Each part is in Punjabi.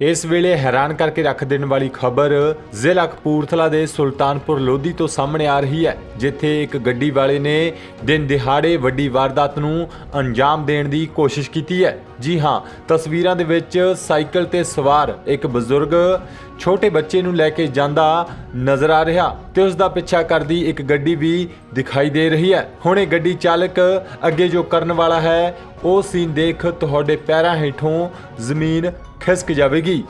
ਇਸ ਵੇਲੇ ਹੈਰਾਨ ਕਰਕੇ ਰੱਖ ਦੇਣ ਵਾਲੀ ਖਬਰ ਜ਼ਿਲ੍ਹਾ ਕਪੂਰਥਲਾ ਦੇ ਸੁਲਤਾਨਪੁਰ ਲੋਧੀ ਤੋਂ ਸਾਹਮਣੇ ਆ ਰਹੀ ਹੈ, ਜਿੱਥੇ ਇੱਕ ਗੱਡੀ ਵਾਲੇ ਨੇ ਦਿਨ ਦਿਹਾੜੇ ਵੱਡੀ ਵਾਰਦਾਤ ਨੂੰ ਅੰਜਾਮ ਦੇਣ ਦੀ ਕੋਸ਼ਿਸ਼ ਕੀਤੀ ਹੈ। ਜੀ ਹਾਂ, ਤਸਵੀਰਾਂ ਦੇ ਵਿੱਚ ਸਾਈਕਲ ਤੇ ਸਵਾਰ ਇੱਕ ਬਜ਼ੁਰਗ ਛੋਟੇ ਬੱਚੇ ਨੂੰ ਲੈ ਕੇ ਜਾਂਦਾ ਨਜ਼ਰ ਆ ਰਿਹਾ ਤੇ ਉਸ ਦਾ ਪਿੱਛਾ ਕਰਦੀ ਇੱਕ ਗੱਡੀ ਵੀ ਦਿਖਾਈ ਦੇ ਰਹੀ ਹੈ। ਹੁਣ ਇਹ ਗੱਡੀ ਚਾਲਕ ਅੱਗੇ ਜੋ ਕਰਨ ਵਾਲਾ ਹੈ, ਉਹ ਸੀਨ ਦੇਖ ਤੁਹਾਡੇ ਪੈਰਾਂ ਹੇਠੋਂ ਜ਼ਮੀਨ ਖਿਸਕ ਜਾਵੇਗੀ।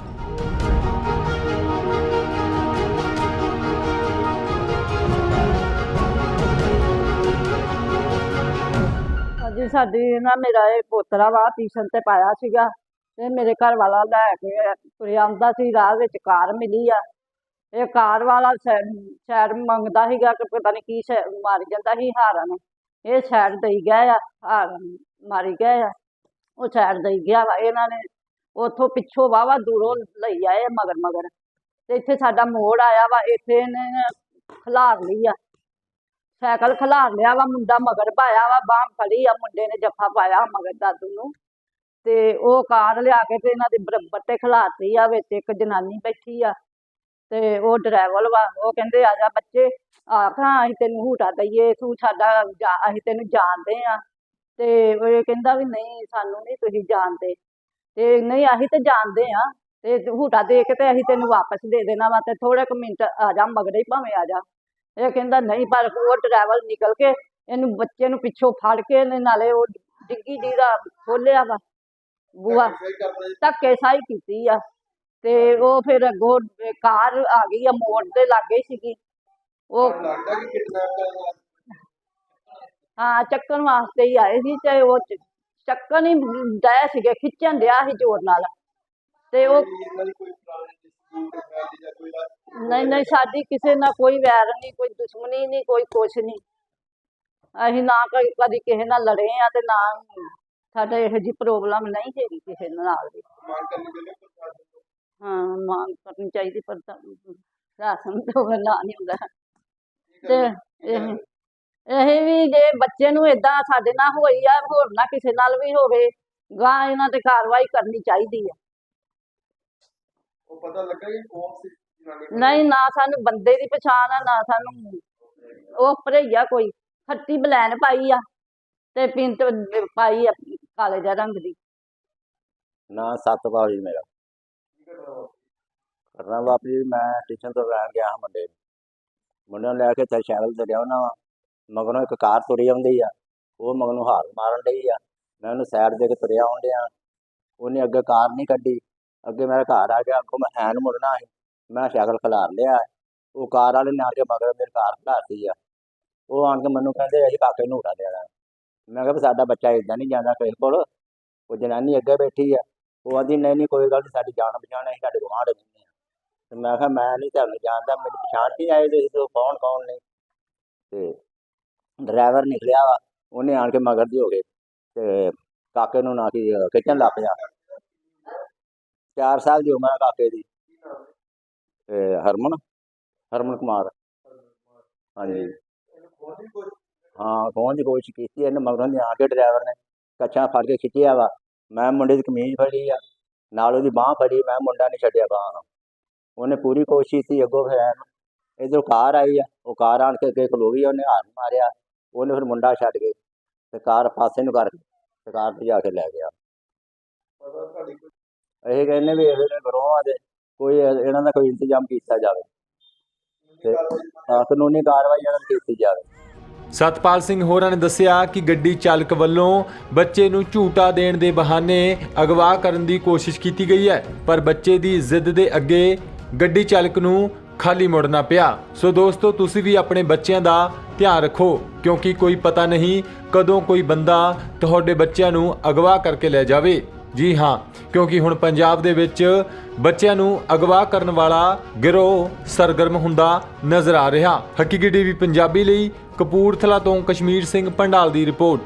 ਹਾਂਜੀ, ਸਾਡੀ ਨਾ ਮੇਰਾ ਇਹ ਪੋਤਰਾ ਵਾ ਟਿਊਸ਼ਨ ਤੇ ਪਾਇਆ ਸੀਗਾ ਤੇ ਮੇਰੇ ਘਰ ਵਾਲਾ ਲੈ ਕੇ ਤੁਰਿਆ ਆਉਂਦਾ ਸੀ, ਰਾਹ ਵਿੱਚ ਕਾਰ ਮਿਲੀ ਆ। ਇਹ ਕਾਰ ਵਾਲਾ ਸ਼ਾਇਦ ਮੰਗਦਾ ਸੀਗਾ ਕਿ ਪਤਾ ਨਹੀਂ ਕੀ ਸ਼ੈ- ਮਾਰੀ ਜਾਂਦਾ ਸੀ ਹਾਰਨ। ਇਹ ਸਾਈਡ ਦੇਈ ਗਿਆ ਆ, ਹਾਰਨ ਮਾਰੀ ਗਏ ਆ। ਉਹ ਸਾਈਡ ਦੇਈ ਗਿਆ ਵਾ, ਇਹਨਾਂ ਨੇ ਉੱਥੋਂ ਪਿੱਛੋਂ ਵਾਵਾ ਦੂਰੋਂ ਲਈ ਆਏ ਮਗਰ ਮਗਰ। ਤੇ ਇੱਥੇ ਸਾਡਾ ਮੋੜ ਆਇਆ ਵਾ, ਇੱਥੇ ਇਹਨੇ ਖਲਾਰ ਲਈ ਆ। ਸਾਈਕਲ ਖਲਾਰ ਲਿਆ ਵਾ, ਮੁੰਡਾ ਮਗਰ ਪਾਇਆ ਵਾ, ਬਾਂਹ ਫੜੀ ਆ, ਮੁੰਡੇ ਨੇ ਜੱਫਾ ਪਾਇਆ ਮਗਰ ਦਾਦੂ ਨੂੰ। ਤੇ ਉਹ ਕਾਰ ਲਿਆ ਕੇ ਤੇ ਇਹਨਾਂ ਦੇ ਬਰਾਬਰ ਤੇ ਖਲਾਤੀ ਆ, ਵਿੱਚ ਇੱਕ ਜਨਾਨੀ ਬੈਠੀ ਆ। ਤੇ ਉਹ ਡਰਾਈਵਰ ਵਾ, ਉਹ ਕਹਿੰਦੇ, ਆ ਜਾ ਬੱਚੇ, ਆਖਾਂ, ਅਸੀਂ ਤੈਨੂੰ ਹੂਟਾ ਦਈਏ, ਤੂੰ ਸਾਡਾ ਜਾ- ਅਸੀਂ ਤੈਨੂੰ ਜਾਣਦੇ ਆ। ਤੇ ਉਹ ਇਹ ਕਹਿੰਦਾ ਵੀ, ਨਹੀਂ, ਸਾਨੂੰ ਨਹੀਂ ਤੁਸੀਂ ਜਾਣਦੇ। ਤੇ ਨਹੀਂ ਅਸੀਂ ਤੇ ਜਾਣਦੇ ਆ। ਤੇ ਹੂਟਾ ਦੇ ਕੇ ਤੇ ਅਸੀਂ ਤੈਨੂੰ ਵਾਪਸ ਦੇ ਦੇਣਾ ਵਾ ਤੇ ਥੋੜੇ ਕੁ ਮਿੰਟ ਆ ਜਾ ਮਗਰੇ ਹੀ ਭਾਵੇਂ ਆ ਜਾ। ਇਹ ਕਹਿੰਦਾ ਨਹੀਂ ਪਰ ਉਹ ਡਰਾਈਵਰ ਨਿਕਲ ਕੇ ਇਹਨੂੰ ਬੱਚੇ ਨੂੰ ਪਿੱਛੋਂ ਫੜ ਕੇ ਇਹਨੇ ਨਾਲੇ ਉਹ ਡਿੱਗੀ ਜੀ ਦਾ ਖੋਲਿਆ ਵਾ। ਬੂਆ ਧੱਕੇ ਸਾਈ ਕੀਤੀ ਆ। ਤੇ ਉਹ ਫਿਰ ਅੱਗੋਂ ਕਾਰ ਆ ਗਈ ਆ ਮੋੜ ਦੇ ਲਾਗੇ ਸੀਗੀ। ਉਹ ਹਾਂ ਚੱਕਣ ਵਾਸਤੇ ਹੀ ਆਏ ਸੀ ਤੇ ਉਹ ਚੱਕਣ ਹੀ ਡਿਆ ਸੀਗੇ ਖਿੱਚਣ ਡਿਆ ਸੀ ਜ਼ੋਰ ਨਾਲ। ਤੇ ਉਹ ਦੀ ਜਾਂ ਨਹੀਂ ਨਹੀਂ ਸਾਡੀ ਕਿਸੇ ਨਾਲ ਕੋਈ ਵੈਰ ਨਹੀਂ ਕੋਈ ਦੁਸ਼ਮਣੀ ਨਹੀਂ ਕੋਈ ਕੁਛ ਨਹੀਂ ਅਸੀਂ ਨਾ ਕਦੀ ਕਿਸੇ ਨਾਲ ਲੜੇ ਆ ਤੇ ਨਾ ਸਾਡੇ ਇਹੋ ਜਿਹੀ ਪ੍ਰੋਬਲਮ ਨਹੀਂ ਹੈਗੀ ਕਿਸੇ ਨਾਲ ਚਾਹੀਦੀ ਹੈ ਮੰਗ ਕਰਨੀ ਚਾਹੀਦੀ ਪਰ ਰਾਸ਼ਨ ਤੋਂ ਬਿਨਾਂ ਨਹੀਂ ਹੁੰਦਾ। ਤੇ? ਇਹ ਇਹ ਵੀ ਜੇ ਬੱਚੇ ਨੂੰ ਇਦਾਂ ਸਾਡੇ ਨਾਲ ਹੋਈ ਆ ਹੋਰ ਨਾ ਕਿਸੇ ਨਾਲ ਵੀ ਹੋਵੇ ਗਾਂ ਇਹਨਾਂ ਤੇ ਕਾਰਵਾਈ ਕਰਨੀ ਚਾਹੀਦੀ ਆ। ਉਹ ਪਤਾ ਲੱਗਾ ਕਿ ਕੌਣ ਸੀ ਜਨਾਨੀ ਨਹੀਂ ਨਾ ਸਾਨੂੰ ਬੰਦੇ ਦੀ ਪਛਾਣ ਆ ਨਾ ਸਾਨੂੰ ਉਹ ਭਰਈਆ ਕੋਈ ਖੱਟੀ ਬਲੈਨ ਪਾਈ ਆ ਤੇ ਪਿੰਟ ਪਾਈ ਆ ਕਾਲੇ ਜਿਹਾ ਰੰਗ ਦੀ। ਨਾ ਸਤਪਾਲ ਜੀ ਮੇਰਾ। ਕਰਨਾ ਵਾਪਰੀ ਮੈਂ ਟਿਊਸ਼ਨ ਤੋਂ ਲੈਣ ਗਿਆ ਹਾਂ ਮੁੰਡੇ ਨੂੰ। ਮੁੰਡੇ ਨੂੰ ਲੈ ਕੇ ਤੇ ਤੇ ਲਿਆ ਉਹਨਾਂ ਮਗਰੋਂ ਇੱਕ ਕਾਰ ਤੁਰੀ ਆਉਂਦੀ ਆ, ਉਹ ਮਗਰੋਂ ਹਾਰ ਮਾਰਨ ਲਈ ਆ। ਮੈਂ ਉਹਨੂੰ ਸਾਈਡ ਦੇ ਕੇ ਤੁਰਿਆ ਆਉਣ ਡਿਆ। ਉਹਨੇ ਅੱਗੇ ਕਾਰ ਨਹੀਂ ਕੱਢੀ। ਅੱਗੇ ਮੇਰਾ ਘਰ ਆ ਗਿਆ, ਅੱਗੋਂ ਮੈਂ ਹੈਨ ਮੁੜਨਾ ਸੀ। ਮੈਂ ਸ਼ਕਲ ਖਿਲਾਰ ਲਿਆ। ਉਹ ਕਾਰ ਵਾਲੇ ਨੇ ਆ ਕੇ ਮਗਰ ਮੇਰੀ ਕਾਰ ਖਿਲਾਰਤੀ ਆ। ਉਹ ਆਣ ਕੇ ਮੈਨੂੰ ਕਹਿੰਦੇ, ਅਸੀਂ ਕਾਕੇ ਨੂੰ ਉਠਾ ਦੇਣਾ। ਮੈਂ ਕਿਹਾ, ਵੀ ਸਾਡਾ ਬੱਚਾ ਇਦਾਂ ਨਹੀਂ ਜਾਂਦਾ ਕਿਸੇ ਕੋਲ। ਉਹ ਜਨਾਨੀ ਅੱਗੇ ਬੈਠੀ ਆ। ਉਹ ਆਂਦੀ, ਨਹੀਂ ਨਹੀਂ, ਕੋਈ ਗੱਲ ਨਹੀਂ ਸਾਡੀ ਜਾਣ ਪਛਾਣ ਹੈ ਅਸੀਂ ਤੁਹਾਡੇ ਗੁਆਂਢ ਰਹਿੰਦੇ ਹਾਂ ਤੇ ਮੈਂ ਕਿਹਾ, ਮੈਂ ਨਹੀਂ ਤੁਹਾਨੂੰ ਜਾਣਦਾ, ਮੈਨੂੰ ਪਛਾਣ ਕੀ ਆਏ ਤੁਸੀਂ ਤੋਂ ਕੌਣ ਕੌਣ ਨੇ? ਤੇ ਡਰਾਈਵਰ ਨਿਕਲਿਆ ਵਾ, ਉਹਨੇ ਆਣ ਕੇ ਮਗਰ ਦੀ ਹੋ ਗਏ ਤੇ ਕਾਕੇ ਨੂੰ ਨਾ ਕੀ ਖਿੱਚਣ ਲੱਗ ਪਿਆ। ਚਾਰ ਸਾਲ ਦੀ ਉਮਰ ਆ ਕਾਕੇ ਦੀ। ਤੇ ਹਰਮਨ ਹਰਮਨ ਕੁਮਾਰ। ਹਾਂਜੀ। ਹਾਂ ਕੌਣ ਦੀ ਕੋਸ਼ਿਸ਼ ਕੀਤੀ ਇਹਨੇ, ਮਗਰੋਂ ਦੀ ਆ ਕੇ ਡਰਾਈਵਰ ਨੇ ਕੱਛਾ ਫੜ ਕੇ ਖਿੱਚਿਆ ਵਾ। ਮੈਂ ਮੁੰਡੇ ਦੀ ਕਮੀਜ਼ ਫੜੀ ਆ, ਨਾਲ ਉਹਦੀ ਬਾਹ ਫੜੀ, ਮੈਂ ਮੁੰਡਾ ਨਹੀਂ ਛੱਡਿਆ ਬਾਹ ਉਹਨੇ ਪੂਰੀ ਕੋਸ਼ਿਸ਼ ਕੀਤੀ, ਅੱਗੋਂ ਫਿਰ ਇਧਰੋਂ ਕਾਰ ਆਈ ਆ, ਉਹ ਕਾਰ ਆਣ ਕੇ ਅੱਗੇ ਖਲੋ ਗਈ, ਉਹਨੇ ਹਾਰਨ ਮਾਰਿਆ। ਉਹਨੇ ਫਿਰ ਮੁੰਡਾ ਛੱਡ ਕੇ ਤੇ ਕਾਰ ਪਾਸੇ ਨੂੰ ਕਰ ਤੇ ਕਾਰ ਤੇ ਜਾ ਕੇ ਲੈ ਗਿਆ। ਇਹ ਕਹਿੰਦੇ ਵੀ ਇਹਦੇ ਗਰੋਹਾਂ ਦੇ ਕੋਈ ਇਹਨਾਂ ਦਾ ਕੋਈ ਇੰਤਜ਼ਾਮ ਕੀਤਾ ਜਾਵੇ ਕਾਨੂੰਨੀ ਕਾਰਵਾਈ ਕਾਨੂੰਨੀ ਕਾਰਵਾਈ ਇਹਨਾਂ ਦੀ ਕੀਤੀ ਜਾਵੇ। ਸਤਪਾਲ ਸਿੰਘ ਹੋਰਾਂ ਨੇ ਦੱਸਿਆ ਕਿ ਗੱਡੀ ਚਾਲਕ ਵੱਲੋਂ ਬੱਚੇ ਨੂੰ ਝੂਟਾ ਦੇਣ ਦੇ ਬਹਾਨੇ ਅਗਵਾ ਕਰਨ ਦੀ ਕੋਸ਼ਿਸ਼ ਕੀਤੀ ਗਈ ਹੈ, ਪਰ ਬੱਚੇ ਦੀ ਜ਼ਿੱਦ ਦੇ ਅੱਗੇ ਗੱਡੀ ਚਾਲਕ ਨੂੰ ਖਾਲੀ ਮੁੜਨਾ ਪਿਆ। ਸੋ ਦੋਸਤੋ, ਤੁਸੀਂ ਵੀ ਆਪਣੇ ਬੱਚਿਆਂ ਦਾ ਧਿਆਨ ਰੱਖੋ, ਕਿਉਂਕਿ ਕੋਈ ਪਤਾ ਨਹੀਂ ਕਦੋਂ ਕੋਈ ਬੰਦਾ ਤੁਹਾਡੇ ਬੱਚਿਆਂ ਨੂੰ ਅਗਵਾ ਕਰਕੇ ਲੈ ਜਾਵੇ। ਜੀ ਹਾਂ, ਕਿਉਂਕਿ ਹੁਣ ਪੰਜਾਬ ਦੇ ਵਿੱਚ ਬੱਚਿਆਂ ਨੂੰ ਅਗਵਾ ਕਰਨ ਵਾਲਾ ਗਿਰੋਹ ਸਰਗਰਮ ਹੁੰਦਾ ਨਜ਼ਰ ਆ ਰਿਹਾ। ਹਕੀਕੀ ਟੀਵੀ ਪੰਜਾਬੀ ਲਈ ਕਪੂਰਥਲਾ ਤੋਂ ਕਸ਼ਮੀਰ ਸਿੰਘ ਪੰਡਾਲ ਦੀ ਰਿਪੋਰਟ।